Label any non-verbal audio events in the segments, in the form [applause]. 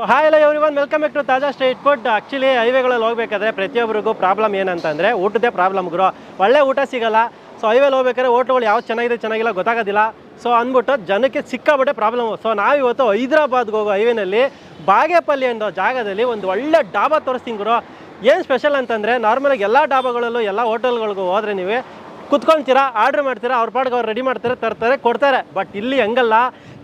So hi ಎಲ್ಲ everyone welcome back to ತಾಜಾ street food actually ಹೈವೇಗಳಲ್ಲಿ ಹೋಗ್ಬೇಕಾದ್ರೆ ಪ್ರತಿಯೊಬ್ಬರಿಗೂ ಪ್ರಾಬ್ಲಮ್ ಏನಂತಂದರೆ ಊಟದೇ ಪ್ರಾಬ್ಲಮ್ ಗುರು. ಒಳ್ಳೆ ಊಟ ಸಿಗಲ್ಲ. ಸೊ ಹೈವೇಲಿ ಹೋಗ್ಬೇಕಾದ್ರೆ ಹೋಟ್ಲುಗಳು ಯಾವ್ದು ಚೆನ್ನಾಗಿದೆ, ಚೆನ್ನಾಗಿಲ್ಲ ಗೊತ್ತಾಗೋದಿಲ್ಲ. ಸೊ ಅಂದ್ಬಿಟ್ಟು ಜನಕ್ಕೆ ಸಿಕ್ಕಾಬಿಟ್ಟೆ ಪ್ರಾಬ್ಲಮ್ ಸೊ ನಾವಿವತ್ತು ಹೈದ್ರಾಬಾದ್ಗೆ ಹೋಗೋ ಹೈವೇನಲ್ಲಿ ಬಾಗೇಪಲ್ಲಿ ಅನ್ನೋ ಜಾಗದಲ್ಲಿ ಒಂದು ಒಳ್ಳೆ ಡಾಬಾ ತೋರಿಸ್ತೀನಿ ಗುರು. ಏನು ಸ್ಪೆಷಲ್ ಅಂತಂದರೆ ನಾರ್ಮಲಾಗಿ ಎಲ್ಲ ಡಾಬಾಗಳಲ್ಲೂ, ಎಲ್ಲ ಹೋಟೆಲ್ಗಳಿಗೂ ಹೋದರೆ ನೀವು ಕುತ್ಕೊಳ್ತೀರಾ ಆರ್ಡ್ರ್ ಮಾಡ್ತೀರಾ, ಅವ್ರ ಪಾಡ್ಗೆ ಅವ್ರು ರೆಡಿ ಮಾಡ್ತಾರೆ, ತರ್ತಾರೆ, ಕೊಡ್ತಾರೆ. ಬಟ್ ಇಲ್ಲಿ ಹಂಗಲ್ಲ.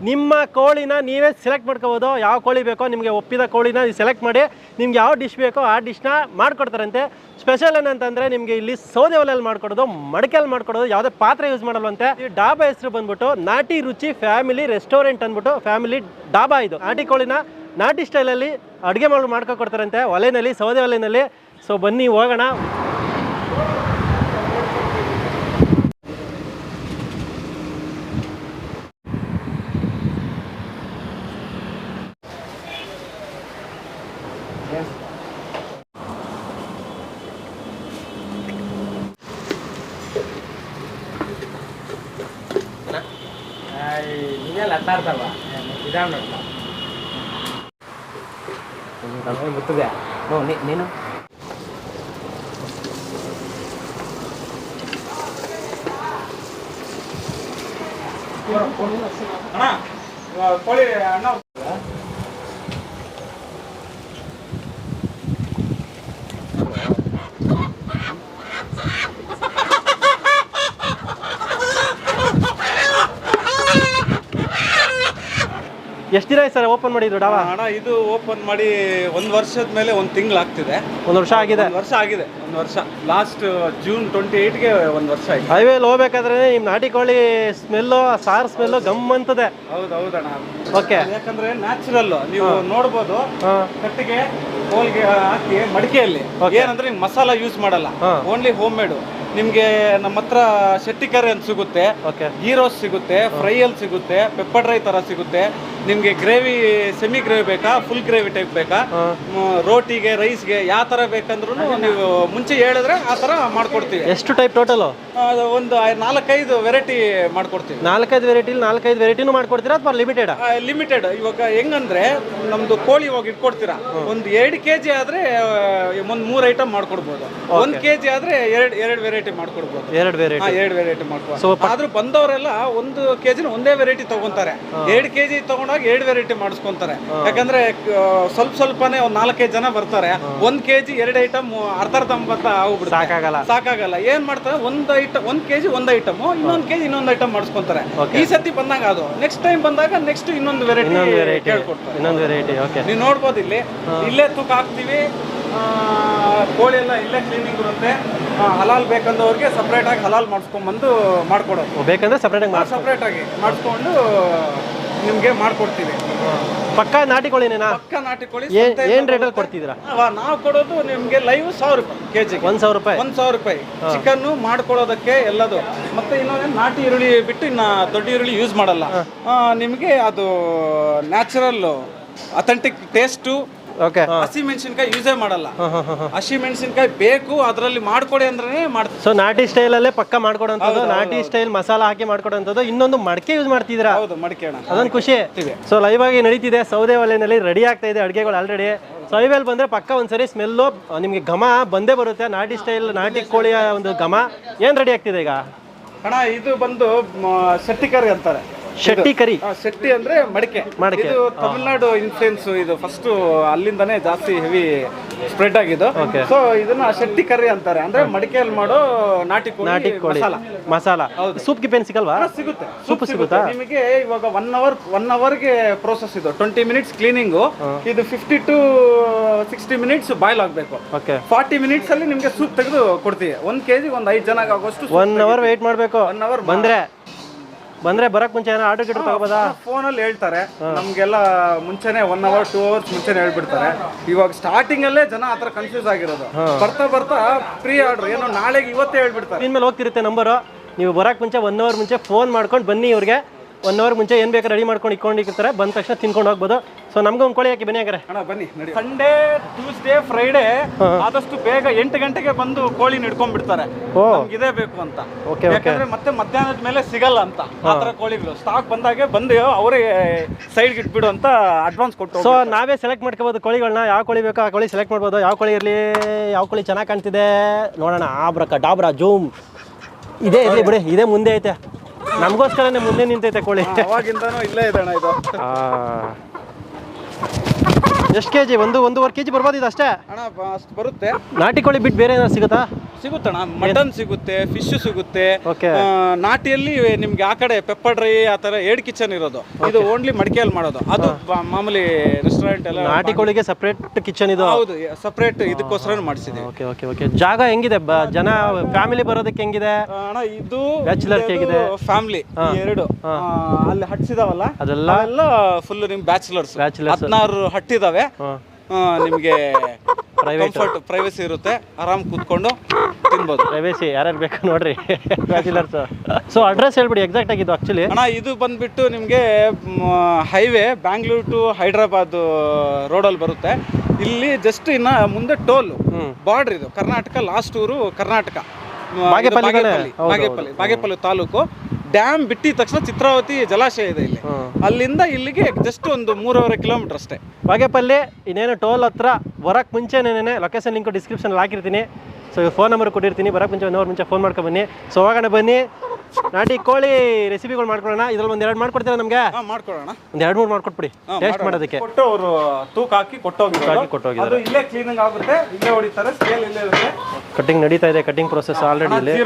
ನಿಮ್ಮ ಕೋಳಿನ ನೀವೇ ಸೆಲೆಕ್ಟ್ ಮಾಡ್ಕೋಬೋದು. ಯಾವ ಕೋಳಿ ಬೇಕೋ ನಿಮಗೆ ಒಪ್ಪಿದ ಕೋಳಿನ ಸೆಲೆಕ್ಟ್ ಮಾಡಿ, ನಿಮ್ಗೆ ಯಾವ ಡಿಶ್ ಬೇಕೋ ಆ ಡಿಶ್ನ ಮಾಡ್ಕೊಡ್ತಾರಂತೆ. ಸ್ಪೆಷಲ್ ಏನಂತಂದರೆ ನಿಮಗೆ ಇಲ್ಲಿ ಸೌದೆ ಒಲೆಯಲ್ಲಿ ಮಾಡ್ಕೊಡೋದು, ಮಡಕೆಯಲ್ಲಿ ಮಾಡ್ಕೊಡೋದು, ಯಾವುದೇ ಪಾತ್ರೆ ಯೂಸ್ ಮಾಡಲ್ವಂತೆ. ಈ ಡಾಬಾ ಹೆಸರು ಬಂದ್ಬಿಟ್ಟು ನಾಟಿ ರುಚಿ ಫ್ಯಾಮಿಲಿ ರೆಸ್ಟೋರೆಂಟ್ ಅಂದ್ಬಿಟ್ಟು ಫ್ಯಾಮಿಲಿ ಡಾಬಾ ಇದು. ನಾಟಿ ಕೋಳಿನ ನಾಟಿ ಸ್ಟೈಲಲ್ಲಿ ಅಡುಗೆ ಮಾಡಿ ಮಾಡ್ಕೊಡ್ತಾರಂತೆ ಒಲೆಯಲ್ಲಿ ಸೌದೆ ಒಲೆಯಲ್ಲಿ ಸೊ ಬನ್ನಿ ಹೋಗೋಣ. ನೀವೆಲ್ಲ ಅಟ್ಟಾಡ್ತವ ಇದಾವ ನೋಡ್ತ ಗೊತ್ತಿದೆ ನೋ ನೀನು? ಅಣ್ಣ ಕೋಳಿ ಅಣ್ಣ. ಎಷ್ಟು ದಿನ ಸರ್ ಓಪನ್ ಮಾಡಿದ್ರು ಡಾವಾ ಹಣ ಇದು ಓಪನ್ ಮಾಡಿ ಒಂದು ವರ್ಷದ ಮೇಲೆ ಒಂದು ತಿಂಗಳಾಗ್ತಿದೆ ಒಂದು ವರ್ಷ ಆಗಿದೆ. ಒಂದು ವರ್ಷ ಆಗಿದೆ ಒಂದು ವರ್ಷ. ಲಾಸ್ಟ್ ಜೂನ್ ಟ್ವೆಂಟಿ ಏಯ್ಟ್ಗೆ ಒಂದು ವರ್ಷ ಆಯ್ತು ಹೈವೇಲಿ ಹೋಗ್ಬೇಕಾದ್ರೆ ನಿಮ್ಮ ನಾಟಿ ಕೋಳಿ ಸ್ಮೆಲ್ಲು ಸಾರ್ ಸ್ಮೆಲ್ಲು ಗಮ್ ಅಂತದೆ. ಹೌದು ಹೌದಣ್ಣ ಓಕೆ ಯಾಕಂದ್ರೆ ನ್ಯಾಚುರಲ್ ನೀವು ನೋಡ್ಬೋದು ಕಟ್ಟಿಗೆ ಹೋಲ್ಗೆ ಹಾಕಿ ಮಡಿಕೆಯಲ್ಲಿ. ಏನಂದ್ರೆ ನಿಮ್ ಮಸಾಲ ಯೂಸ್ ಮಾಡಲ್ಲ. ಓನ್ಲಿ ಹೋಮ್ ಮೇಡು ನಿಮ್ಗೆ ನಮ್ಮ ಹತ್ರ ಶೆಟ್ಟಿ ಕರಿ ಅಂತ ಸಿಗುತ್ತೆ. ಓಕೆ ಗೀರೋಸ್ ಸಿಗುತ್ತೆ ಫ್ರೈಯಲ್ಲಿ ಸಿಗುತ್ತೆ ಪೆಪ್ಪರ್ ಡ್ರೈ ತರ ಸಿಗುತ್ತೆ. ನಿಮ್ಗೆ ಗ್ರೇವಿ ಸೆಮಿ ಗ್ರೇವಿ ಬೇಕಾ ಫುಲ್ ಗ್ರೇವಿ ಟೈಪ್ ಬೇಕಾ? ರೋಟಿಗೆ ರೈಸ್ಗೆ ಯಾವ ಥರ ಬೇಕಂದ್ರೂ ನೀವು ಮುಂಚೆ ಹೇಳಿದ್ರೆ ಆ ಥರ ಮಾಡ್ಕೊಡ್ತೀವಿ. ಎಷ್ಟು ಟೈಪ್ ಟೋಟಲು ಒಂದು ನಾಲ್ಕೈದು ವೆರೈಟಿ ಮಾಡ್ಕೊಡ್ತೀವಿ. ನಾಲ್ಕೈದು ವೆರೈಟಿ ನಾಲ್ಕೈದು ವೆರೈಟಿನೂ ಮಾಡ್ಕೊಡ್ತೀರಾ ಅಥವಾ ಲಿಮಿಟೆಡ್ ಲಿಮಿಟೆಡ್ ಇವಾಗ ಹೆಂಗಂದ್ರೆ ನಮ್ದು ಕೋಳಿ ಹೋಗಿ ಇಟ್ಕೊಡ್ತೀರಾ. ಒಂದು ಎರಡು ಕೆ ಜಿ ಆದ್ರೆ ಒಂದು ಮೂರು ಐಟಮ್ ಮಾಡ್ಕೊಡ್ಬೋದು. ಒಂದು ಕೆ ಜಿ ಆದ್ರೆ ಎರಡು ಎರಡು ವೆರೈಟಿ ಮಾಡ್ಕೊಡ್ಬೋದು. ಎರಡು ವೆರೈಟಿ ಎರಡು ವೆರೈಟಿ ಮಾಡ್ಕೊಡ್ಬೋದು. ಆದರೂ ಬಂದವರೆಲ್ಲ ಒಂದು ಕೆ ಜಿನ ಒಂದೇ ವೆರೈಟಿ ತಗೊಂತಾರೆ. ಎರಡು ಕೆಜಿ ತಗೊಂಡಾಗ ಎರಡು ವೆರೈಟಿ ಮಾಡಿಸ್ಕೊಂತಾರೆ. ಯಾಕಂದ್ರೆ ಸ್ವಲ್ಪ ಸ್ವಲ್ಪನೇ ಒಂದ್ ನಾಲ್ಕೈದು ಜನ ಬರ್ತಾರೆ. ಒಂದ್ ಕೆಜಿ ಎರಡು ಐಟಮ್ ಅರ್ಧ ಅರ್ಧ ಅಂತ ಸಾಕಾಗಲ್ಲ. ಸಾಕಾಗಲ್ಲ. ಏನ್ ಮಾಡ್ತಾರೆ ಒಂದ್ ಐಟಮ್ ಒಂದ್ ಕೆಜಿ ಒಂದ್ ಐಟಮ್ ಇನ್ನೊಂದ್ ಕೆಜಿ ಇನ್ನೊಂದ್ ಐಟಮ್ ಮಾಡಿಸ್ಕೊಂತಾರೆ. ಈ ಸತಿ ಬಂದಾಗ ಅದು. ನೆಕ್ಸ್ಟ್ ಟೈಮ್ ಬಂದಾಗ ನೆಕ್ಸ್ಟ್ ಇನ್ನೊಂದು ವೆರೈಟಿ ಇನ್ನೊಂದು ವೆರೈಟಿ ಇನ್ನೊಂದು ವೆರೈಟಿ ಓಕೆ ನೀವು ನೋಡ್ಬೋದು ಇಲ್ಲಿ. ಇಲ್ಲೇ ತೂಕ ಹಾಕ್ತಿವಿ. ಕೋಳಿ ಎಲ್ಲ ಇಲ್ಲೇ ಕ್ಲೀನಿಂಗ್ ಇರುತ್ತೆ. ಹಲಾಲ್ ಬೇಕಂದವ್ರಿಗೆ ಸಪ್ರೇಟ್ ಆಗಿ ಹಲಾಲ್ ಮಾಡಿಸ್ಕೊಂಡ್ಬಂದು ಮಾಡ್ಕೊಡೋದು. ಬೇಕಂದ್ರೆ ಸಪ್ರೇಟಾಗಿ ಆಗಿ ಸಪ್ರೇಟ್ ಆಗಿ ಮಾಡಿಸ್ಕೊಂಡು ನಿಮ್ಗೆ ಮಾಡ್ಕೊಡ್ತೀವಿ. ಪಕ್ಕ ನಾಟಿ ಕೋಳಿನೇನಾ ಪಕ್ಕ ನಾಟಿ ಕೋಳಿ ಏನ್ ರೇಟಲ್ಲಿ. ಕೊಡ್ತಿದ್ದೀರಾ ನಾವು ಕೊಡೋದು ನಿಮ್ಗೆ ಲೈವ್ ಸಾವಿರ ರೂಪಾಯಿ ಕೆಜಿಗೆ ಒಂದು ಸಾವಿರ ರೂಪಾಯಿ? ಒಂದ್ ಸಾವಿರ ರೂಪಾಯಿ. ಚಿಕನ್ ಮಾಡ್ಕೊಳ್ಳೋದಕ್ಕೆ ಎಲ್ಲದು. ಮತ್ತೆ ಇನ್ನೊಂದು ನಾಟಿ ಈರುಳ್ಳಿ ಬಿಟ್ಟು ಇನ್ನ ದೊಡ್ಡ ಈರುಳ್ಳಿ ಯೂಸ್ ಮಾಡಲ್ಲ. ನಿಮ್ಗೆ ಅದು ನ್ಯಾಚುರಲ್ ಅಥೆಂಟಿಕ್ ಟೇಸ್ಟು ಓಕೆ ಹಸಿ ಮೆಣಸಿನ್ಕಾಯಿ ಯೂಸೇ ಮಾಡಲ್ಲ. ಹಸಿ ಮೆಣಸಿನ್ಕಾಯಿ ಬೇಕು ಅದರಲ್ಲಿ ಮಾಡ್ಕೊಡಿ ಅಂದ್ರೆ ಮಾಡ್ತೀವಿ. ಸೊ ನಾಟಿ ಸ್ಟೈಲ್ ಅಲ್ಲೇ ಪಕ್ಕ ಮಾಡ್ಕೊಡೋಂಥದ್ದು ನಾಟಿ ಸ್ಟೈಲ್ ಮಸಾಲ ಹಾಕಿ ಮಾಡ್ಕೊಡೋಂಥದ್ದು ಇನ್ನೊಂದು ಮಡಕೆ ಯೂಸ್ ಮಾಡ್ತಿದ್ದೀರಾ? ಹೌದು ಮಡಕೆ ಅಣ್ಣ. ಅದೊಂದು ಖುಷಿ. ಸೊ ಲೈವ್ ಆಗಿ ನಡೀತಿದೆ ಸೌದೆ ಒಲೆಯಲ್ಲಿ ರೆಡಿ ಆಗ್ತಾ ಇದೆ ಅಡುಗೆಗಳು ಆಲ್ರೆಡಿ ಸೊ ಹೈವೇಲಿ ಬಂದರೆ ಪಕ್ಕ ಒಂದ್ಸರಿ ಸ್ಮೆಲ್ಲು ನಿಮಗೆ ಘಮ ಬಂದೇ ಬರುತ್ತೆ ನಾಟಿ ಸ್ಟೈಲ್ ನಾಟಿ ಕೋಳಿಯ ಒಂದು ಘಮ. ಏನು ರೆಡಿ ಆಗ್ತಿದೆ ಈಗ? ಅಣ್ಣ ಇದು ಬಂದು ಮ, ಅಂತಾರೆ. ಶೆಟ್ಟಿ ಕರಿ. ಆ, ಶೆಟ್ಟಿ ಅಂದ್ರೆ ಮಡಿಕೆ. ಮಡಿಕೆ. ಇದು ತಮಿಳ್ನಾಡು ಇನ್ಫ್ಲೂಯೆನ್ಸ್ ಇದು ಫಸ್ಟ್ ಅಲ್ಲಿಂದಾನೇ ಜಾಸ್ತಿ ಹೆವಿ ಸ್ಪ್ರೆಡ್ ಆಗಿದ್ದು. ಸೊ ಇದನ್ನ ಶೆಟ್ಟಿ ಕರಿ ಅಂತಾರೆ. ಅಂದ್ರೆ ಮಡಿಕೆಯಲ್ಲಿ ಮಾಡೋ ನಾಟಿ ನಾಟಿ ಕೋಳಿ. ಕೋಳಿ ಮಸಾಲ. ಸೂಪ್ ಸೂಪ್ ಗಿಪೇನ್ ಸಿಗಲ್ವಾ ಹಾ, ಸಿಗುತ್ತೆ. ಸೂಪ್ ಸೂಪ್ ಸಿಗುತ್ತಾ? ನಿಮಗೆ ಇವಾಗ ಒನ್ ಅವರ್ ಒನ್ ಅವರ್ಗೆ ಪ್ರೋಸೆಸ್ ಇದು. ಟ್ವೆಂಟಿ ಮಿನಿಟ್ಸ್ ಕ್ಲೀನಿಂಗು ಇದು fifty to sixty minutes boil ಆಗಬೇಕು. ಓಕೆ ಫಾರ್ಟಿ ಮಿನಿಟ್ಸ್ ಅಲ್ಲಿ ನಿಮಗೆ ಸೂಪ್ ತೆಗೆದು ಕೊಡ್ತೀವಿ. ಒಂದ್ ಕೆಜಿ ಒಂದ್ ಐದು ಜನ ಆಗೋಷ್ಟು ಒನ್ ಅವರ್ ವೇಟ್ ಮಾಡಬೇಕು. ಒನ್ ಅವರ್ ಬಂದರೆ ಬಂದರೆ ಬರಕ್ ಮುಂಚೆ ಏನೋ ಆರ್ಡರ್ ಗಿಟ್ರ್ ತಗೋಬೋದಾ? ಫೋನಲ್ಲಿ ಹೇಳ್ತಾರೆ. ನಮ್ಗೆಲ್ಲ ಮುಂಚೆನೆ ಒನ್ ಅವರ್ ಟೂ ಅವರ್ಸ್ ಮುಂಚೆನೆ ಹೇಳ್ಬಿಡ್ತಾರೆ. ಇವಾಗ ಸ್ಟಾರ್ಟಿಂಗ್ ಅಲ್ಲೇ ಜನ ಆತರ ಕನ್ಫ್ಯೂಸ್ ಆಗಿರೋದು. ಬರ್ತಾ ಬರ್ತಾ ಪ್ರೀ ಆರ್ಡರ್ ಏನೋ ನಾಳೆಗೆ ಇವತ್ತೇ ಹೇಳ್ಬಿಡ್ತಾರೆ. ಇನ್ಮೇಲೆ ಹೋಗ್ತಿರುತ್ತೆ ನಂಬರು ನೀವು ಬರಕ್ ಮುಂಚೆ ಒನ್ ಅವರ್ ಮುಂಚೆ ಫೋನ್ ಮಾಡ್ಕೊಂಡು ಬನ್ನಿ ಇವ್ರಿಗೆ. ಒನ್ ಅವರ್ ಮುಂಚೆ ಏನು ಬೇಕಾದ್ರೆ ರೆಡಿ ಮಾಡ್ಕೊಂಡು ಇಕ್ಕೊಂಡಿರ್ತಾರೆ ಬಂದ ತಕ್ಷಣ ತಿನ್ಕೊಂಡು ಹೋಗ್ಬೋದು. ಸೊ ನಮ್ಗೆ ಒಂದು ಕೋಳಿ ಹಾಕಿ ಬನ್ನಿ ಹಾಗಾರೆ ಅಣ್ಣ ಬನ್ನಿ ನಡಿ. ಸಂಡೇ ಟ್ಯೂಸ್ಡೇ ಫ್ರೈಡೇ ಆದಷ್ಟು ಬೇಗ ಎಂಟು ಗಂಟೆಗೆ ಬಂದು ಕೋಳಿ ಹಿಡ್ಕೊಂಡ್ಬಿಡ್ತಾರೆ. ನಮ್ಗೆ ಇದೇ ಬೇಕು ಅಂತ. ಓಕೆ ಯಾಕಂದ್ರೆ ಮತ್ತೆ ಮಧ್ಯಾಹ್ನದ ಮೇಲೆ ಸಿಗಲ್ಲ ಅಂತ. ಆ ಥರ ಕೋಳಿಗಳು. ಸ್ಟಾಕ್ ಬಂದಾಗ ಬಂದು ಅವರೇ ಸೈಡ್ಗೆ ಇಟ್ಬಿಡು ಅಂತ ಅಡ್ವಾನ್ಸ್ ಕೊಟ್ಟು ಸೊ ನಾವೇ ಸೆಲೆಕ್ಟ್ ಮಾಡ್ಕೋಬೋದು ಕೋಳಿಗಳನ್ನ ಯಾವ ಕೋಳಿ ಬೇಕೋ ಆ ಕೋಳಿ ಸೆಲೆಕ್ಟ್ ಮಾಡ್ಬೋದು. ಯಾವ ಕೋಳಿ ಇರಲಿ ಯಾವ ಕೋಳಿ ಚೆನ್ನಾಗಿ ಕಾಣ್ತಿದೆ. ನೋಡೋಣ. Abracadabra zoom. ಇದೇ ಇರಲಿ ಬಿಡಿ. ಇದೇ ಮುಂದೆ ಐತೆ. ನಮಗೋಸ್ಕರನೇ ಮುಂದೆ ನಿಂತೈತೆ ಕೋಳಿ. ಅವಾಗಿಂದನೂ ಇಲ್ಲೇ ಇದೆ ಅಣ್ಣ ಇದು. [laughs] ಎಷ್ಟು ಕೆ ಜಿ ಒಂದು ಒಂದೂವರೆ ಕೆ ಜಿ ಬರ್ಬೋದು ಇದು ಅಷ್ಟೇ? ಅಣ್ಣ ಅಷ್ಟು ಬರುತ್ತೆ. ನಾಟಿ ಕೋಳಿ ಬಿಟ್ಟು ಬೇರೆ ಏನಾದ್ರು ಸಿಗುತ್ತಾ? ಸಿಗುತ್ತಣ್ಣ. ಮಟನ್ ಸಿಗುತ್ತೆ ಫಿಶ್ ಸಿಗುತ್ತೆ. ಆ, ನಾಟಿಯಲ್ಲಿ ನಿಮ್ಗೆ ಆ ಕಡೆ ಪೆಪ್ಪರ್ ಡ್ರೈ ಆ ತರ ಏಡ್ ಕಿಚನ್ ಇರೋದು. ಇದು ಓನ್ಲಿ ಮಡಿಕೆಯಲ್ಲಿ ಮಾಡೋದು. ಅದು ಬ- ಮಾಮೂಲಿ ರೆಸ್ಟೋರೆಂಟ್ ಎಲ್ಲ ನಾಟಿ ಕೋಳಿಗೆ ಸಪ್ರೇಟ್ ಕಿಚನ್ ಇದು? ಹೌದು ಸಪ್ರೇಟ್ ಇದಕ್ಕೋಸ್ಕರ ಮಾಡಿಸಿದೆ ಓಕೆ ಓಕೆ ಓಕೆ ಜಾಗ ಹೆಂಗಿದೆ? ಬ ಜನ ಫ್ಯಾಮಿಲಿ ಬರೋದಕ್ಕೆ ಹೆಂಗಿದೆ? ಅಣ್ಣ ಇದು Bachelor ಹೇಗಿದೆ? ಫ್ಯಾಮಿಲಿ ಎರಡು. ಆ, ಅಲ್ಲಿ ಹಟ್ಸಿದಾವಲ್ಲ ಅದೆಲ್ಲ? ಅವೆಲ್ಲ ಫುಲ್ ನಿಮ್ ಬ್ಯಾಚುಲರ್ಸ್ Bachelors. ಹದಿನಾರು ಹಟ್ಟಿದಾವೆ. ಹಾಂ. ಆ, ಪ್ರೈವೇಟ್ ಕಂಫರ್ಟ್ ಪ್ರೈವಸಿ ಇರುತ್ತೆ. ಆರಾಮ್ ಕೂತ್ಕೊಂಡು ತಿನ್ಬೋದು. ಪ್ರೈವೇಸಿ ಯಾರ್ಯಾರು ಬೇಕು ನೋಡ್ರಿ. ಬ್ಯಾಚುಲರ್ಸ್ ಸೊ ಅಡ್ರೆಸ್ ಹೇಳ್ಬಿಡಿ ಎಕ್ಸಾಕ್ಟ್ ಆಗಿದ್ದು ಆಕ್ಚುಲಿ ಅಣ್ಣ ಇದು ಬಂದ್ಬಿಟ್ಟು ನಿಮಗೆ ಹೈವೇ ಬ್ಯಾಂಗ್ಳೂರ್ ಟು ಹೈದ್ರಾಬಾದ್ ರೋಡಲ್ಲಿ ಬರುತ್ತೆ. ಇಲ್ಲಿ ಜಸ್ಟ್ ಇನ್ನ ಮುಂದೆ ಟೋಲ್ ಬಾರ್ಡ್ರ್ ಇದು ಕರ್ನಾಟಕ ಲಾಸ್ಟ್ ಊರು ಕರ್ನಾಟಕ. ಬಾಗೇಪಲ್ಲಿ ಬಾಗೇಪಲ್ಲಿ. ಬಾಗೇಪಲ್ಲಿ ಬಾಗೇಪಲ್ಲಿ ತಾಲೂಕು. ಡ್ಯಾಮ್ ಬಿಟ್ಟಿದ ತಕ್ಷಣ ಚಿತ್ರಾವತಿ ಜಲಾಶಯ ಇದೆ ಇಲ್ಲಿ. ಅಲ್ಲಿಂದ ಇಲ್ಲಿಗೆ ಜಸ್ಟ್ ಒಂದು ಮೂರುವರೆ ಕಿಲೋಮೀಟರ್ ಅಷ್ಟೇ. ಬಾಗೇಪಲ್ಲಿ ಇನ್ನೇನು ಟೋಲ್ ಹತ್ರ ಬರೋಕ್ಕೆ ನೇನೆ ಲೊಕೇಶನ್ ಲಿಂಕ್ ಡಿಸ್ಕ್ರಿಪ್ಷನ್ ಹಾಕಿರ್ತೀನಿ. ಸೊ ಫೋನ್ ನಂಬರ್ ಕೊಟ್ಟಿರ್ತೀನಿ. ಬರೋಕ್ಕೆ ಮುಂಚೆ ಒಂದು ಅವರ್ ಮುಂಚೆ ಫೋನ್ ಮಾಡ್ಕೊಂಡು ಬನ್ನಿ. ಸೊ ಹೋಗೋಣ ಬನ್ನಿ. ನಾಟಿ ಕೋಳಿ ರೆಸಿಪಿಗಳು ಮಾಡ್ಕೊಳ್ಳೋಣ. ಇದ್ರಲ್ಲಿ ಒಂದ್ ಎರಡು ಮಾಡ್ಕೊಡ್ತೀರಾ ನಮ್ಗೆ? ಮಾಡ್ಕೊಳ್ಳೋಣ. ಒಂದ್ ಎರಡು ಮೂರು ಮಾಡ್ಕೊಟ್ಬಿಡಿ. ಟೇಸ್ಟ್ ಮಾಡೋದಕ್ಕೆ. ಕೊಟ್ಟು ಅವರು ತೂಕ ಹಾಕಿ ಕೊಟ್ಟೋಗಿ ಕೊಟ್ಟೋಗಿದ್ದಾರೆ. ಇಲ್ಲೇ ಕ್ಲೀನಿಂಗ್ ಆಗುತ್ತೆ ಇಲ್ಲೇ ಹೊಡಿತಾರೆ ಸ್ಕೇಲ್ ಇಲ್ಲೇ ಇರುತ್ತೆ. ಕಟಿಂಗ್ ನಡೀತಾ ಇದೆ ಕಟಿಂಗ್ ಪ್ರೊಸೆಸ್ ಆಲ್ರೆಡಿ ಇಲ್ಲಿ.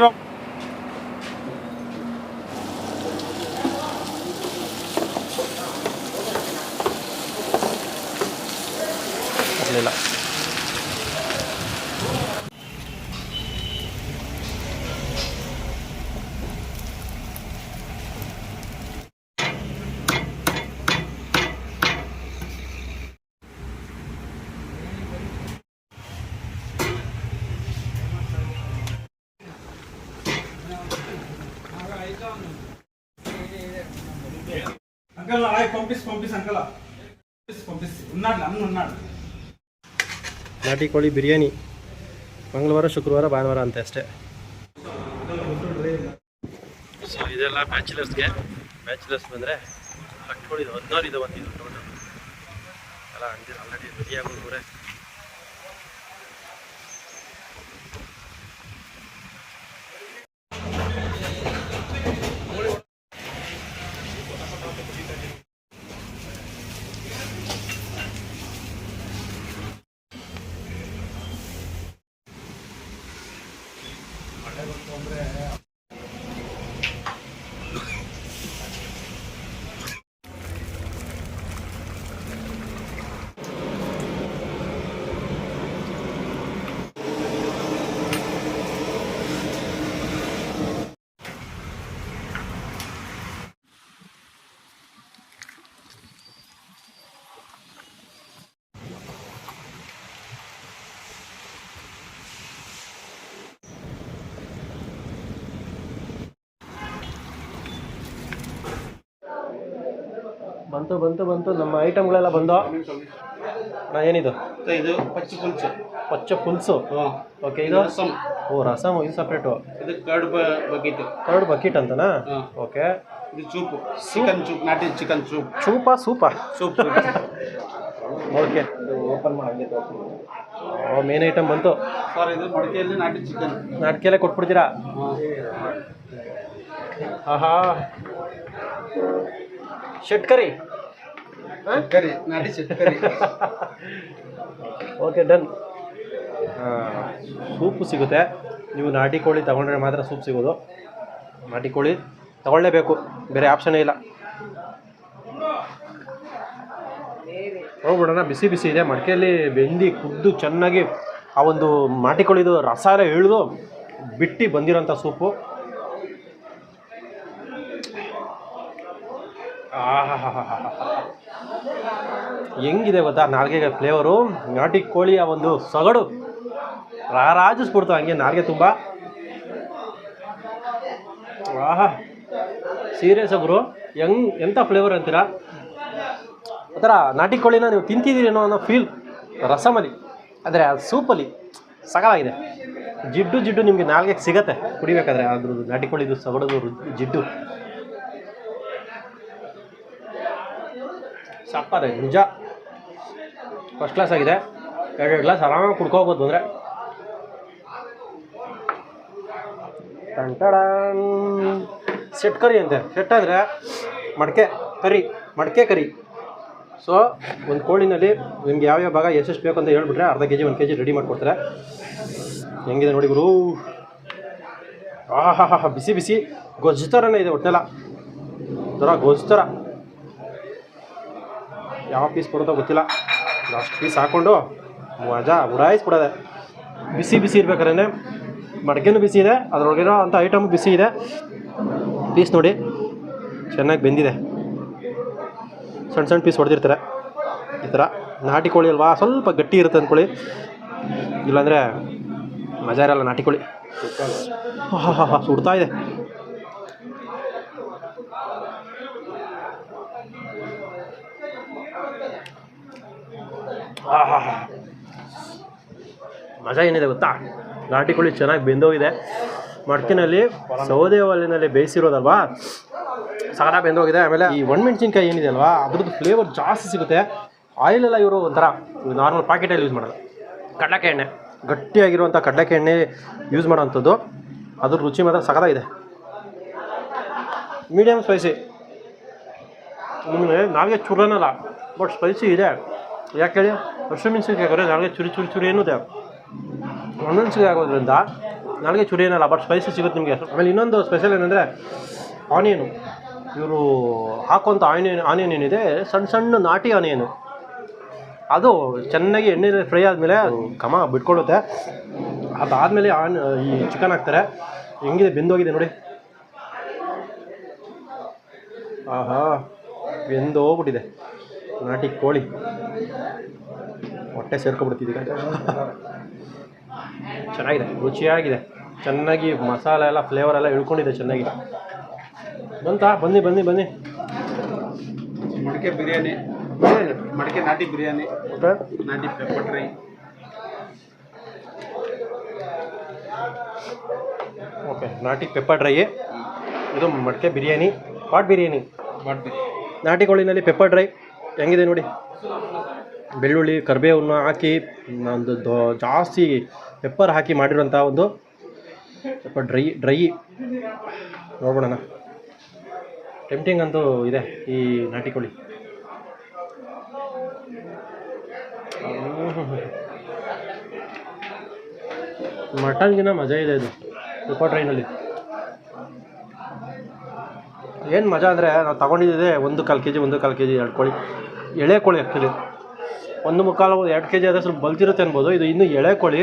అంకల్ ఆయ్ పంపిస్ పంపిస్ అంకల్ పంపిస్ పంపిస్ ఉన్నాడు అన్న ఉన్నాడు ನಾಟಿ ಕೋಳಿ ಬಿರಿಯಾನಿ ಮಂಗಳವಾರ ಶುಕ್ರವಾರ ಭಾನುವಾರ ಅಂತ ಅಷ್ಟೇ ಸೊ ಇದೆಲ್ಲ ಬ್ಯಾಚುಲರ್ಸ್ಗೆ ಬ್ಯಾಚುಲರ್ಸ್ ಬಂದರೆ ಹಟ್ಕೊಳ್ಳಿ ಹದಿನಾರು ಇದೆ ಒಂದು ಇದು ಟೋಟಲ್ ಎಲ್ಲ ಅಂದಿರ ಆಲ್ರೆಡಿ ರೆಡಿ ಆಗೋದ್ರೆ ಬಂತು ಬಂತು ಬಂತು. ನಮ್ಮ ಐಟಮ್ಗಳೆಲ್ಲ ಬಂದು? ನಾ ಏನಿದು? ಇದು ಪಚ್ಚ ಪುಲ್ಸು. ಪಚ್ಚ ಪುಲ್ಸು? ಓಕೆ ಇದು? ರಸಮ್ ಓ ರಸಮ್ ಇದು ಸಪ್ರೇಟು ಇದು ಕರ್ಡ್ ಬಕೆಟ್ ಕರ್ಡ್ ಬಕೀಟ್ ಅಂತನಾ? ಓಕೆ ಇದು ಚೂಪು ಚಿಕನ್ ಚೂಪ್ ನಾಟಿ chicken soup soup soup? Soup okay open ಮಾಡಿ ಓ ಮೇನ್ ಐಟಮ್ ಬಂತು. ಸರ್ ಇದು ಮಡಿಕೆಯಲ್ಲಿ ನಾಟಿ ಚಿಕನ್ ನಾಟಿಕೆಯಲ್ಲೇ ಕೊಟ್ಬಿಡ್ತೀರಾ? ಆಹಾ. ಶೆಟ್ಕರಿ. ಕರಿ ನಾಟಿ ಓಕೆ ಡನ್ ಸೂಪು ಸಿಗುತ್ತೆ. ನೀವು ನಾಟಿ ಕೋಳಿ ತಗೊಂಡ್ರೆ ಮಾತ್ರ ಸೂಪ್ ಸಿಗೋದು. ನಾಟಿ ಕೋಳಿ ತಗೊಳ್ಳೇಬೇಕು. ಬೇರೆ ಆಪ್ಷನೇ ಇಲ್ಲ. ಹೋಗ್ಬಿಡೋಣ ಬಿಸಿ ಬಿಸಿ ಇದೆ. ಮಡಿಕೆಯಲ್ಲಿ ಬೆಂದಿ ಕುದ್ದು ಚೆನ್ನಾಗಿ ಆ ಒಂದು ನಾಟಿ ಕೋಳಿದು ರಸಾಲೆ ಇಳಿದು ಬಿಟ್ಟು ಬಂದಿರೋಂಥ ಸೂಪು. ಆಹಾಹಾಹಾಹಾ. ಹೆಂಗಿದೆ ಗೊತ್ತಾ? ನಾಲ್ಗೆಗೆ ಫ್ಲೇವರು ನಾಟಿ ಕೋಳಿಯ ಒಂದು ಸೊಗಡು. ರಾರಾಜಿಸ್ಬಿಡ್ತು ಹಂಗೆ ನಾಲ್ಗೆ ತುಂಬ. ಆಹಾ. ಸೀರಿಯಸ್ ಒಬ್ರು ಹೆಂಗ್ ಎಂಥ ಫ್ಲೇವರ್ ಅಂತೀರಾ? ಒಂಥರ ನಾಟಿ ಕೋಳಿನ ನೀವು ತಿಂತಿದ್ದೀರೇನೋ ಅನ್ನೋ ಫೀಲ್ ರಸಮಲ್ಲಿ ಅಂದರೆ ಅದು ಸೂಪಲ್ಲಿ. ಸಕಾಲಾಗಿದೆ ಜಿಡ್ಡು ಜಿಡ್ಡು ನಿಮಗೆ ನಾಲ್ಗೆಗೆ ಸಿಗತ್ತೆ. ಕುಡಿಬೇಕಾದ್ರೆ ಅದ್ರದ್ದು ನಾಟಿ ಕೋಳಿದು ಸಗಡದು ಜಿಡ್ಡು. ಸಪ್ಪದೆ ನಿಜ ಫಸ್ಟ್ ಕ್ಲಾಸ್ ಆಗಿದೆ. ಎರಡು ಗ್ಲಾಸ್ ಆರಾಮಾಗಿ ಕುಡ್ಕೋಬೋದು ಅಂದರೆ ಟಂಟಡ. ಸೆಟ್ ಕರಿ ಅಂತೆ. ಸೆಟ್ ಅಂದರೆ ಮಡಕೆ ಕರಿ ಮಡಕೆ ಕರಿ. ಸೊ ಒಂದು ಕೋಳಿನಲ್ಲಿ ನಿಮ್ಗೆ ಯಾವ್ಯಾವ ಭಾಗ ಎಷ್ಟೆಷ್ಟು ಬೇಕು ಅಂತ ಹೇಳ್ಬಿಟ್ರೆ ಅರ್ಧ ಕೆ ಜಿ ಒಂದು ಕೆ ಜಿ ರೆಡಿ ಮಾಡಿಕೊಡ್ತಾರೆ. ಹೆಂಗಿದೆ ನೋಡಿ ಗುರು. ಆಹಾ ಹಾ ಬಿಸಿ ಬಿಸಿ. ಗೊಜ್ಜು ಥರನೇ ಇದೆ ಒಟ್ಟೆಲ್ಲ ಥರ ಗೊಜ್ಜು ಥರ ಯಾವ ಪೀಸ್ ಕೊಡುತ್ತೋ ಗೊತ್ತಿಲ್ಲ. ಲಾಸ್ಟ್ ಪೀಸ್ ಹಾಕ್ಕೊಂಡು ಮಜಾ ಉಡಾಯಿಸ್ಬಿಡೋದೆ. ಬಿಸಿ ಬಿಸಿ ಇರ್ಬೇಕಾದ್ರೆ ಮಡಕೆನೂ ಬಿಸಿ ಇದೆ ಅದರೊಳಗಿರೋ ಅಂಥ ಐಟಮ್ ಬಿಸಿ ಇದೆ. ಪೀಸ್ ನೋಡಿ ಚೆನ್ನಾಗಿ ಬೆಂದಿದೆ. ಸಣ್ಣ ಸಣ್ಣ ಪೀಸ್ ಹೊಡೆದಿರ್ತಾರೆ. ಈ ಥರ ನಾಟಿ ಕೋಳಿ ಅಲ್ವಾ ಸ್ವಲ್ಪ ಗಟ್ಟಿ ಇರುತ್ತೆ ಅಂದ್ಕೊಳ್ಳಿ ಇಲ್ಲಾಂದರೆ ಮಜಾ ಇರಲ್ಲ ನಾಟಿ ಕೋಳಿ. ಹಾಂ ಹಾಂ ಹಾಂ ಸುಡ್ತಾ ಇದೆ. ಆಹಾಹಾ. ಮಜಾ ಏನಿದೆ ಗೊತ್ತಾ? ನಾಟಿ ಕೋಳಿ ಚೆನ್ನಾಗಿ ಬೆಂದೋಗಿದೆ. ಮಡ್ಕಿನಲ್ಲಿ ಸೌದೆ ಒಲೆಯಲ್ಲಿ ಬೇಯಿಸಿರೋದಲ್ವಾ? ಸಾಲ ಬೆಂದೋಗಿದೆ. ಆಮೇಲೆ ಈ ಒಣಮೆಣ್ಸಿನ್ಕಾಯಿ ಏನಿದೆ ಅಲ್ವಾ? ಅದ್ರದ್ದು ಫ್ಲೇವರ್ ಜಾಸ್ತಿ ಸಿಗುತ್ತೆ. ಆಯಿಲ್ ಎಲ್ಲ ಇವರು ಒಂಥರ ನಾರ್ಮಲ್ ಪ್ಯಾಕೆಟಲ್ಲಿ ಯೂಸ್ ಮಾಡೋದು. ಕಡಲೆಕಾಯಿ ಎಣ್ಣೆ. ಗಟ್ಟಿಯಾಗಿರುವಂಥ ಕಡಲೆಕಾಯಿ ಎಣ್ಣೆ ಯೂಸ್ ಮಾಡೋವಂಥದ್ದು ಅದ್ರ ರುಚಿ ಮಾತ್ರ ಸಖತ್ತಾಗಿದೆ. ಮೀಡಿಯಮ್ ಸ್ಪೈಸಿ ನಿಮಗೆ ನಾಲ್ಗೆ ಚುರನಲ್ಲ ಬಟ್ ಸ್ಪೈಸಿ ಇದೆ. ಯಾಕೆ ಹೇಳಿ ಹಸಿಮೆಣಸಿನ್ಕಾಯಿ ಹಾಕಿದ್ರೆ ನಾಳೆ ಚುರಿ ಚುರಿ ಚುರಿ ಏನಿದೆ ಒಣಮೆಣಸಿನ್ಕಾಯಿ ಆಗೋದ್ರಿಂದ ನಾಳೆ ಚುರಿ ಏನಲ್ಲ, ಬಟ್ ಸ್ಪೈಸಿ ಸಿಗುತ್ತೆ ನಿಮಗೆ. ಆಮೇಲೆ ಇನ್ನೊಂದು ಸ್ಪೆಷಲ್ ಏನಂದರೆ ಆನಿಯನು ಇವರು ಹಾಕುವಂಥ ಆನಿಯನ್ ಆನಿಯನ್ ಏನಿದೆ ಸಣ್ಣ ಸಣ್ಣ ನಾಟಿ ಆನಿಯನು ಅದು ಚೆನ್ನಾಗಿ ಎಣ್ಣೆಲಿ ಫ್ರೈ ಆದಮೇಲೆ ಘಮ ಬಿಟ್ಕೊಳ್ಳುತ್ತೆ ಅದಾದಮೇಲೆ ಆನ್ ಈ ಚಿಕನ್ ಹಾಕ್ತಾರೆ. ಹೆಂಗಿದೆ? ಬೆಂದೋಗಿದೆ ನೋಡಿ. ಆಹಾ ಬೆಂದು ಹೋಗ್ಬಿಟ್ಟಿದೆ ನಾಟಿ ಕೋಳಿ. ಹೊಟ್ಟೆ ಸೇರ್ಕೊಬಿಡ್ತಿದ್ದೀಗ ಚೆನ್ನಾಗಿದೆ ರುಚಿಯಾಗಿದೆ. ಚೆನ್ನಾಗಿ ಮಸಾಲೆ ಎಲ್ಲ ಫ್ಲೇವರ್ ಎಲ್ಲ ಇಳ್ಕೊಂಡಿದೆ ಚೆನ್ನಾಗಿ. ಬಂತಾ? ಬನ್ನಿ ಬನ್ನಿ ಬನ್ನಿ. ಮಡಿಕೆ ಬಿರಿಯಾನಿ. ಮಡಿಕೆ ನಾಟಿ ಬಿರಿಯಾನಿ. ನಾಟಿ ಪೆಪ್ಪರ್ ಡ್ರೈ ಓಕೆ ನಾಟಿ ಪೆಪ್ಪರ್ ಡ್ರೈ ಇದು ಮಡಿಕೆ ಬಿರಿಯಾನಿ ಪಾಟ್ ಬಿರಿಯಾನಿ. ಪಾಟ್ ಬಿರಿಯಾನಿ. ನಾಟಿ ಕೋಳಿನಲ್ಲಿ ಪೆಪ್ಪರ್ ಡ್ರೈ ಹೆಂಗಿದೆ ನೋಡಿ? ಬೆಳ್ಳುಳ್ಳಿ, ಕರಿಬೇವನ್ನು ಹಾಕಿ ಒಂದು ದೊ- ಜಾಸ್ತಿ ಪೆಪ್ಪರ್ ಹಾಕಿ ಮಾಡಿರುವಂಥ ಒಂದು ಸ್ವಲ್ಪ ಡ್ರೈ ಡ್ರೈ ನೋಡ್ಬೋಣ ಟೆಂಪ್ಟಿಂಗ್ ಅಂತೂ ಇದೆ ಈ ನಾಟಿ ಕೋಳಿ. ಮಟನ್ಗಿನ ಮಜಾ ಇದೆ ಇದು. ಉಪ ಡ್ರೈನಲ್ಲಿ ಏನು ಮಜಾ ಅಂದರೆ ನಾವು ತಗೊಂಡಿದ್ದೆ ಒಂದು ಕಾಲು ಕೆ ಜಿ ಒಂದು ಕಾಲು ಕೆ ಜಿ ಎರಡು ಕೋಳಿ. ಎಳೆ ಕೋಳಿ ಆ್ಯಕ್ಚುಲಿ ಒಂದು ಮುಕ್ಕಾಲು ಎರಡು ಕೆ ಜಿ ಆದರೆ ಸ್ವಲ್ಪ ಬಲ್ತಿರುತ್ತೆ ಅನ್ಬೋದು. ಇದು ಇನ್ನೂ ಎಳೆ ಕೋಳಿ.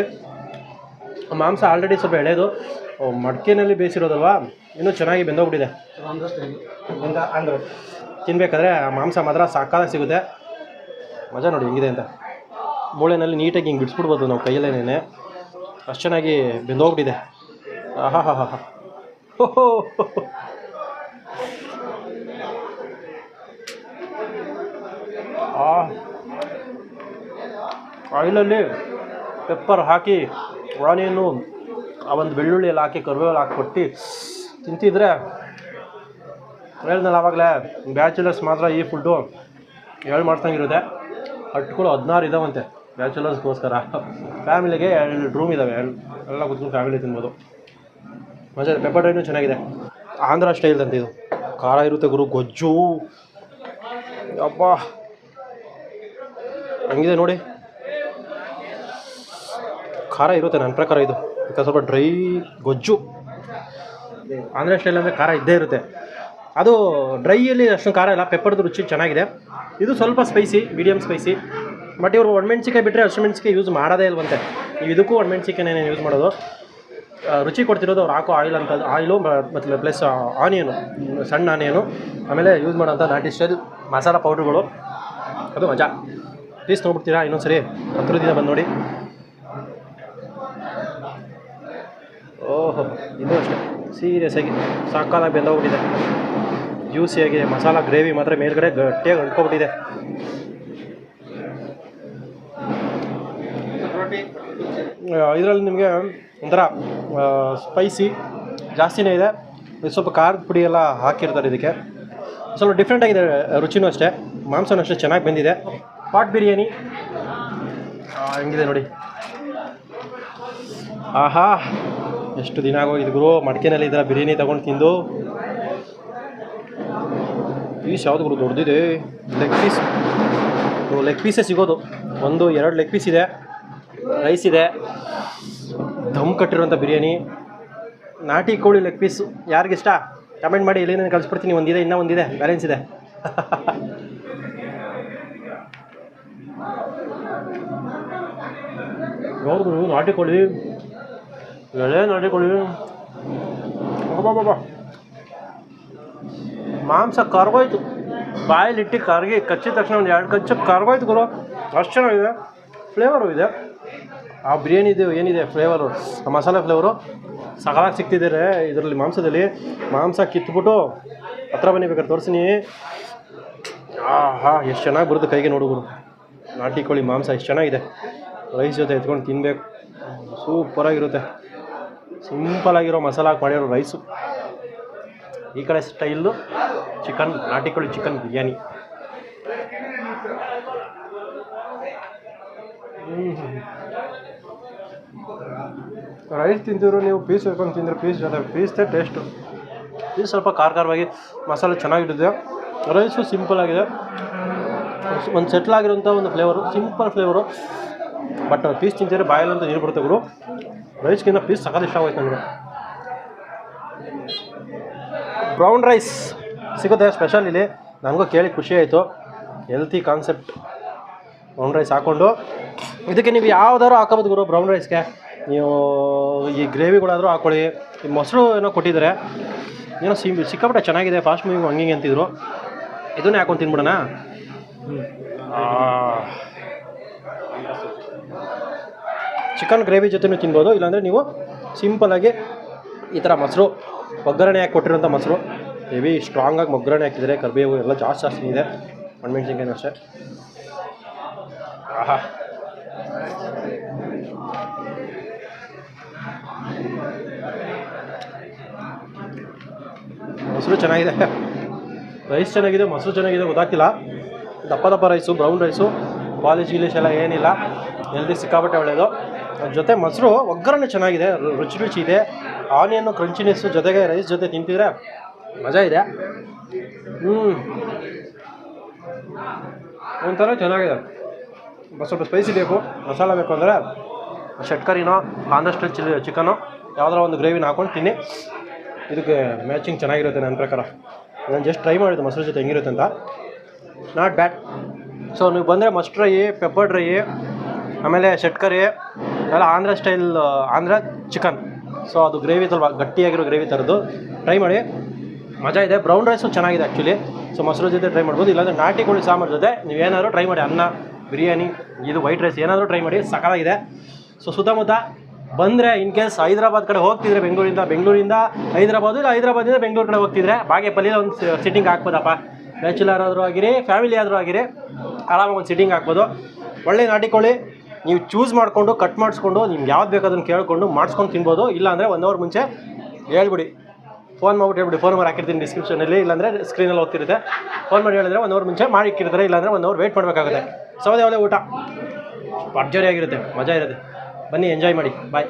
ಮಾಂಸ ಆಲ್ರೆಡಿ ಸ್ವಲ್ಪ ಎಳೆದು ಮಡಿಕೆನಲ್ಲಿ ಬೇಯಿಸಿರೋದಲ್ವಾ? ಇನ್ನೂ ಚೆನ್ನಾಗಿ ಬೆಂದೋಗ್ಬಿಟ್ಟಿದೆ. ಅಂದರೆ ತಿನ್ನಬೇಕಾದ್ರೆ ಮಾಂಸ ಮಾತ್ರ ಸಾಕಾಗಿ ಸಿಗುತ್ತೆ. ಮಜಾ ನೋಡಿ ಹೆಂಗಿದೆ ಅಂತ. ಮೂಳೆನಲ್ಲಿ ನೀಟಾಗಿ ಹಿಂಗೆ ಬಿಡಿಸ್ಬಿಡ್ಬೋದು ನಾವು ಕೈಯಲ್ಲೇನೆ ಅಷ್ಟು ಚೆನ್ನಾಗಿ ಬೆಂದೋಗ್ಬಿಟ್ಟಿದೆ. ಆಹಾ ಹಾ, ಹಾಂ, ಹಾ ಓಹೋ ಆಯಿಲಲ್ಲಿ ಪೆಪ್ಪರ್ ಹಾಕಿ ಆನಿಯನ್ನು ಆ ಒಂದು ಬೆಳ್ಳುಳ್ಳಿ ಎಲ್ಲ ಹಾಕಿ ಕರಿಬೇವು ಹಾಕ್ಕೊಟ್ಟು ತಿಂತಿದ್ರೆ ಹೇಳ್ದಲ್ಲ ಆವಾಗಲೇ ಬ್ಯಾಚುಲರ್ಸ್ ಮಾತ್ರ ಈ ಫುಡ್ಡು ಹೇಳಿ ಮಾಡ್ತಂಗಿರುತ್ತೆ ಹಟ್ಗಳು ಹದಿನಾರು ಇದಾವಂತೆ ಬ್ಯಾಚುಲರ್ಸ್ಗೋಸ್ಕರ. ಫ್ಯಾಮಿಲಿಗೆ ಎರಡು ರೂಮ್ ಇದ್ದಾವೆ ಎಲ್ಲ ಕುತ್ಕೊಂಡು ಫ್ಯಾಮಿಲಿ ತಿನ್ಬೋದು. ಮಜಾ ಪೆಪ್ಪರ್ ಡ್ರೈನು ಚೆನ್ನಾಗಿದೆ. ಆಂಧ್ರ ಸ್ಟೈಲ್ ಅಂತ ಇದು. ಖಾರ ಇರುತ್ತೆ ಗುರು, ಗೊಜ್ಜು. ಅಬ್ಬಾ ಹೆಂಗಿದೆ ನೋಡಿ. ಖಾರ ಇರುತ್ತೆ ನನ್ನ ಪ್ರಕಾರ ಇದು. ಸ್ವಲ್ಪ ಡ್ರೈ, ಗೊಜ್ಜು. ಆಂಧ್ರ ಸ್ಟೈಲ್ ಅಂದರೆ ಖಾರ ಇದ್ದೇ ಇರುತ್ತೆ. ಅದು ಡ್ರೈಯಲ್ಲಿ ಅಷ್ಟು ಖಾರ ಇಲ್ಲ ಪೆಪ್ಪರ್ದು ರುಚಿ ಚೆನ್ನಾಗಿದೆ. ಇದು ಸ್ವಲ್ಪ ಸ್ಪೈಸಿ ಮೀಡಿಯಮ್ ಸ್ಪೈಸಿ ಬಟ್ ಇವರು ಒಣಮೆಣ್ಸಿಕಾಯಿ ಬಿಟ್ಟರೆ ಹಸಿಮೆಣ್ಸಿಕಾಯಿ ಯೂಸ್ ಮಾಡೋದೇ ಇಲ್ವಂತೆ. ನೀವು ಇದಕ್ಕೂ ಒಣಮೆಣ್ಸಿಕಾಯಿನೇ ಯೂಸ್ ಮಾಡೋದು. ರುಚಿ ಕೊಡ್ತಿರೋದು ಅವ್ರು ಹಾಕೋ ಆಯಿಲ್ ಅಂತ ಆಯಿಲು ಮತ್ತು ಪ್ಲಸ್ ಆನಿಯನು ಸಣ್ಣ ಆನಿಯನು ಆಮೇಲೆ ಯೂಸ್ ಮಾಡೋಂಥ ನಾಟಿ ಸ್ಟೈಲ್, ಮಸಾಲ ಪೌಡ್ರುಗಳು ಅದು ಮಜಾ. ಪ್ಲೀಸ್ ತೊಗೊಬಿಡ್ತೀರಾ ಇನ್ನೊಂದ್ಸರಿ ಹತ್ತಿರದಿಂದ ಬಂದು ನೋಡಿ. ಓಹೋ ಇದು ಅಷ್ಟೇ. ಸೀರಿಯಸ್ ಆಗಿ ಸಾಕಾಲಾಗಿ ಬೆಂದೋಗ್ಬಿಟ್ಟಿದೆ. ಜ್ಯೂಸಿಯಾಗಿ ಮಸಾಲ, ಗ್ರೇವಿ ಮಾತ್ರ ಮೇಲ್ಗಡೆ ಗಟ್ಟಿಯಾಗಿ ಹಿಡ್ಕೊಬಿಟ್ಟಿದೆ ಇದರಲ್ಲಿ ನಿಮಗೆ ಒಂಥರ ಸ್ಪೈಸಿ ಜಾಸ್ತಿನೇ ಇದೆ. ಸ್ವಲ್ಪ ಖಾರದ ಪುಡಿ ಎಲ್ಲ ಹಾಕಿರ್ತಾರೆ ಇದಕ್ಕೆ. ಸ್ವಲ್ಪ ಡಿಫ್ರೆಂಟಾಗಿದೆ ರುಚಿನೂ ಅಷ್ಟೇ. ಮಾಂಸನೂ ಅಷ್ಟೇ ಚೆನ್ನಾಗಿ ಬಂದಿದೆ. ಪಾಟ್ ಬಿರಿಯಾನಿ. ಹೆಂಗಿದೆ ನೋಡಿ. ಆಹಾ, ಎಷ್ಟು ದಿನ ಆಗೋಗಿದೆ ಗುರು. ಮಡಿಕೆನಲ್ಲಿ ಇದರ ಬಿರಿಯಾನಿ ತಗೊಂಡು ತಿಂದು. ಪೀಸ್ ಯಾವುದು ಗುರು? ದೊಡ್ಡದಿದೆ. ಲೆಗ್ ಪೀಸ್ ಲೆಗ್ ಪೀಸೇ ಸಿಗೋದು. ಒಂದು, ಎರಡು ಲೆಗ್ ಪೀಸ್ ಇದೆ. ರೈಸ್ ಇದೆ. ದಮ್ ಕಟ್ಟಿರುವಂಥ ಬಿರಿಯಾನಿ. ನಾಟಿ ಕೋಳಿ ಲೆಗ್ ಪೀಸು ಯಾರಿಗಿಷ್ಟ? ಕಮೆಂಟ್ ಮಾಡಿ ನಾನು ಕಳಿಸ್ಬಿಡ್ತೀನಿ. ಒಂದಿದೆ, ಇನ್ನೂ ಒಂದಿದೆ. ಬ್ಯಾಲೆನ್ಸ್ ಇದೆ. [laughs] ಯಾವ್ದು ನಾಟಿ ಕೋಳಿ ಎಳೆ ನಾಟಿ ಕೋಳಿ ಬಾಬಾ ಮಾಂಸ ಕರ್ಗೋಯ್ತು. ಬಾಯಲ್ಲಿಟ್ಟು ಕರ್ಗಿ ಕಚ್ಚಿದ ತಕ್ಷಣ ಒಂದು ಎರಡು ಕಚ್ಚು ಕರ್ಗೋಯ್ತು ಗುರು. ಅಷ್ಟು ಚೆನ್ನಾಗಿದೆ. ಫ್ಲೇವರು ಇದೆ. ಆ ಬಿರಿಯಾನಿ ಇದೆ, ಏನಿದೆ ಫ್ಲೇವರು ಆ ಮಸಾಲೆ ಫ್ಲೇವರು ಸಗಲಾಗಿ ಸಿಕ್ತಿದ್ದೀರಿ ಇದರಲ್ಲಿ ಮಾಂಸದಲ್ಲಿ. ಮಾಂಸ ಕಿತ್ಬಿಟ್ಟು ಹತ್ರ ಬನ್ನಿ ಬೇಕಾದ್ರೆ ತೋರಿಸ್ತೀನಿ. ಆಹಾ, ಎಷ್ಟು ಚೆನ್ನಾಗಿ ಬರುತ್ತೆ ಕೈಗೆ ನೋಡುಗರು ನಾಟಿ ಕೋಳಿ ಮಾಂಸ, ಎಷ್ಟು ಚೆನ್ನಾಗಿದೆ. ರೈಸ್ ಜೊತೆ ಎತ್ಕೊಂಡು ತಿನ್ಬೇಕು. ಸೂಪರಾಗಿರುತ್ತೆ ಸಿಂಪಲಾಗಿರೋ ಮಸಾಲ ಹಾಕಿ ಮಾಡಿರೋ ರೈಸು ಈ ಕಡೆ ಸ್ಟೈಲು ಚಿಕನ್ ನಾಟಿ ಕೋಳಿ ಚಿಕನ್ ಬಿರಿಯಾನಿ. ರೈಸ್ ತಿಂತಿದ್ರು ನೀವು ಪೀಸ್ ಹಾಕೊಂಡು ತಿಂದ್ರೆ ಪೀಸ್ ಜೊತೆ ಪೀಸ್ದೇ ಟೇಸ್ಟು ಪೀಸ್ ಸ್ವಲ್ಪ ಖಾರ ಖಾರವಾಗಿ ಮಸಾಲೆ ಚೆನ್ನಾಗಿರುತ್ತೆ. ರೈಸು ಸಿಂಪಲ್ ಆಗಿದೆ. ಒಂದು ಸೆಟ್ಲ್ ಆಗಿರೋಂಥ ಒಂದು flavour simple flavour but piece ತಿಂತಿದ್ರೆ ಬಾಯಲ್ಲಂತ ನೀರು ಬರುತ್ತೆ ಗುರು. ರೈಸ್ಗಿಂತ ಪೀಸ್ ಸಕಲ್ ಇಷ್ಟ ಆಗೋಯ್ತು ನನಗೆ. ಬ್ರೌನ್ ರೈಸ್ ಸಿಗುತ್ತೆ ಸ್ಪೆಷಲ್ ಇಲ್ಲಿ. ನನಗೂ ಕೇಳಿ ಖುಷಿ ಆಯಿತು. ಹೆಲ್ತಿ ಕಾನ್ಸೆಪ್ಟ್ ಬ್ರೌನ್ ರೈಸ್ ಹಾಕ್ಕೊಂಡು ಇದಕ್ಕೆ ನೀವು ಯಾವ್ದಾದ್ರು ಹಾಕೋಬೋದು ಗುರು ಬ್ರೌನ್ ರೈಸ್ಗೆ ನೀವು ಈ ಗ್ರೇವಿಗಳಾದರೂ ಹಾಕ್ಕೊಳ್ಳಿ ಈ ಮೊಸರು ಏನೋ ಕೊಟ್ಟಿದ್ದಾರೆ. ಏನೋ ಸಿಮ್ ಸಿಕ್ಕಾಪಟ್ಟೆ ಚೆನ್ನಾಗಿದೆ ಫಾಸ್ಟ್ ಮೂವಿಂಗ್ ಹಂಗೆ ಅಂತಿದ್ರು. ಇದನ್ನೇ ಹಾಕೊಂಡು ತಿನ್ಬಿಡೋಣ. ಚಿಕನ್ ಗ್ರೇವಿ ಜೊತೆನೂ ತಿನ್ಬೋದು, ಇಲ್ಲಾಂದರೆ ನೀವು ಸಿಂಪಲಾಗಿ ಈ ಥರ ಮೊಸರು, ಒಗ್ಗರಣೆ ಹಾಕಿ ಕೊಟ್ಟಿರೋಂಥ ಮೊಸರು, ಹೆವಿ ಸ್ಟ್ರಾಂಗಾಗಿ ಒಗ್ಗರಣೆ ಹಾಕಿದರೆ ಕರಿಬೇವು ಎಲ್ಲ ಜಾಸ್ತಿ ಜಾಸ್ತಿ ಇದೆ, ಒಣಮೆಣ್ಸಿನ್ಕಾಯಿನೂ ಅಷ್ಟೇ. ಆಹಾ. ಮೊಸರು ಚೆನ್ನಾಗಿದೆ. ರೈಸ್ ಚೆನ್ನಾಗಿದೆ, ಮೊಸರು ಚೆನ್ನಾಗಿದೆ, ಗೊತ್ತಾಗ್ತಿಲ್ಲ. ದಪ್ಪ ದಪ್ಪ ರೈಸು, ಬ್ರೌನ್ ರೈಸು ಪಾಲಿಶ್ ಗಿಲಿಶ್ ಎಲ್ಲ ಏನಿಲ್ಲ ಎಲ್ದಿ ಸಿಕ್ಕಾಪಟ್ಟೆ ಒಳ್ಳೆಯದು ಜೊತೆ ಮೊಸರು ಒಗ್ಗರಣೆ ಚೆನ್ನಾಗಿದೆ, ರುಚಿ ರುಚಿ ಇದೆ. ಆನಿಯನ್ನು ಕ್ರಂಚಿನೆಸ್ಸು ಜೊತೆಗೆ ರೈಸ್ ಜೊತೆ ತಿಂತಿದ್ರೆ ಮಜಾ ಇದೆ. ಹ್ಞೂ ಒಂಥರ ಚೆನ್ನಾಗಿದೆ. ಸ್ವಲ್ಪ ಸ್ಪೈಸಿ ಬೇಕು. ಮಸಾಲ ಬೇಕು ಅಂದರೆ ಶಟ್ಕರಿನೋ ಆಂಧ್ರ ಸ್ಟೈಲ್ ಚಿಲ್ಲಿ ಚಿಕನು ಯಾವುದಾರ ಒಂದು ಗ್ರೇವಿನ ಹಾಕೊಂಡು ತಿನ್ನಿ. ಇದಕ್ಕೆ ಮ್ಯಾಚಿಂಗ್ ಚೆನ್ನಾಗಿರುತ್ತೆ ನನ್ನ ಪ್ರಕಾರ. ನಾನು ಜಸ್ಟ್ ಟ್ರೈ ಮಾಡಿದ್ದು ಮೊಸರು ಜೊತೆ ಹೆಂಗಿರುತ್ತೆ ಅಂತ. ನಾಟ್ ಬ್ಯಾಡ್ ಸೊ ನೀವು ಬಂದರೆ ಮಸ್ಟ್ ಡ್ರೈ ಪೆಪ್ಪರ್ ಡ್ರೈ ಆಮೇಲೆ ಶಟ್ಕರಿ ಎಲ್ಲ Andhra style Andhra chicken so ಅದು ಗ್ರೇವಿ ಸ್ವಲ್ಪ ಗಟ್ಟಿಯಾಗಿರೋ ಗ್ರೇವಿ ಥರದ್ದು ಟ್ರೈ ಮಾಡಿ. ಮಜಾ ಇದೆ. ಬ್ರೌನ್ ರೈಸು ಚೆನ್ನಾಗಿದೆ ಆ್ಯಕ್ಚುಲಿ ಸೊ ಮೊಸರು ಜೊತೆ ಟ್ರೈ ಮಾಡ್ಬೋದು. ಇಲ್ಲಾಂದರೆ ನಾಟಿ ಕೋಳಿ ಸಾಂಬಾರು ಜೊತೆ ನೀವು ಏನಾದರೂ ಟ್ರೈ ಮಾಡಿ. ಅನ್ನ, ಬಿರಿಯಾನಿ, ಇದು ವೈಟ್ ರೈಸ್ ಏನಾದರೂ ಟ್ರೈ ಮಾಡಿ. ಸಕಾಲಾಗಿದೆ ಸೊ ಸುತ್ತಮುತ್ತ ಬಂದರೆ ಇನ್ ಕೇಸ್ ಹೈದರಾಬಾದ್ ಕಡೆ ಹೋಗ್ತಿದ್ರೆ ಬೆಂಗಳೂರಿಂದ ಬೆಂಗಳೂರಿಂದ ಹೈದರಾಬಾದು ಇಲ್ಲ ಹೈದರಾಬಾದಿಂದ ಬೆಂಗಳೂರು ಕಡೆ ಹೋಗ್ತಿದ್ರೆ ಬಾಗೇಪಲ್ಲಿಲಿ ಒಂದು ಸಿಟ್ಟಿಂಗ್ ಹಾಕ್ಬೋದಪ್ಪ. ಬ್ಯಾಚುಲರ್ ಆದರೂ ಆಗಿರಿ ಫ್ಯಾಮಿಲಿ ಆದರೂ ಆಗಿರಿ, ಆರಾಮಾಗಿ ಒಂದು ಸಿಟ್ಟಿಂಗ್ ಹಾಕ್ಬೋದು. ಒಳ್ಳೆ ನಾಟಿ ಕೋಳಿ. ನೀವು ಚೂಸ್ ಮಾಡಿಕೊಂಡು ಕಟ್ ಮಾಡಿಸ್ಕೊಂಡು, ನಿಮ್ಗೆ ಯಾವ್ದು ಬೇಕು ಅದನ್ನು ಕೇಳಿಕೊಂಡು ಮಾಡಿಸ್ಕೊಂಡು ತಿನ್ಬೋದು. ಇಲ್ಲಾಂದರೆ ಒನ್ ಅವರ್ ಮುಂಚೆ ಹೇಳ್ಬಿಡಿ. ಫೋನ್ ಮಾಡ್ಬಿಟ್ಟು ಹೇಳ್ಬಿಡಿ. ಫೋನ್ ಮಾಡಿ ಹಾಕಿರ್ತೀನಿ ಡಿಸ್ಕ್ರಿಪ್ಷನಲ್ಲಿ ಇಲ್ಲಾಂದರೆ ಸ್ಕ್ರೀನಲ್ಲಿ ಹೋಗ್ತಿರುತ್ತೆ. ಫೋನ್ ಮಾಡಿ ಹೇಳಿದ್ರೆ ಒನ್ ಅವರ್ ಮುಂಚೆ ಮಾಡಿ ಇಕ್ಕಿರ್ತಾರೆ. ಇಲ್ಲಾಂದರೆ ಒನ್ ಅವರ್ ವೆಯ್ಟ್ ಮಾಡಬೇಕಾಗುತ್ತೆ. ಸೌದೆ ಒಳ್ಳೆ ಊಟ. ಭರ್ಜರಿ ಆಗಿರುತ್ತೆ. ಮಜಾ ಇರುತ್ತೆ. ಬನ್ನಿ ಎಂಜಾಯ್ ಮಾಡಿ. ಬಾಯ್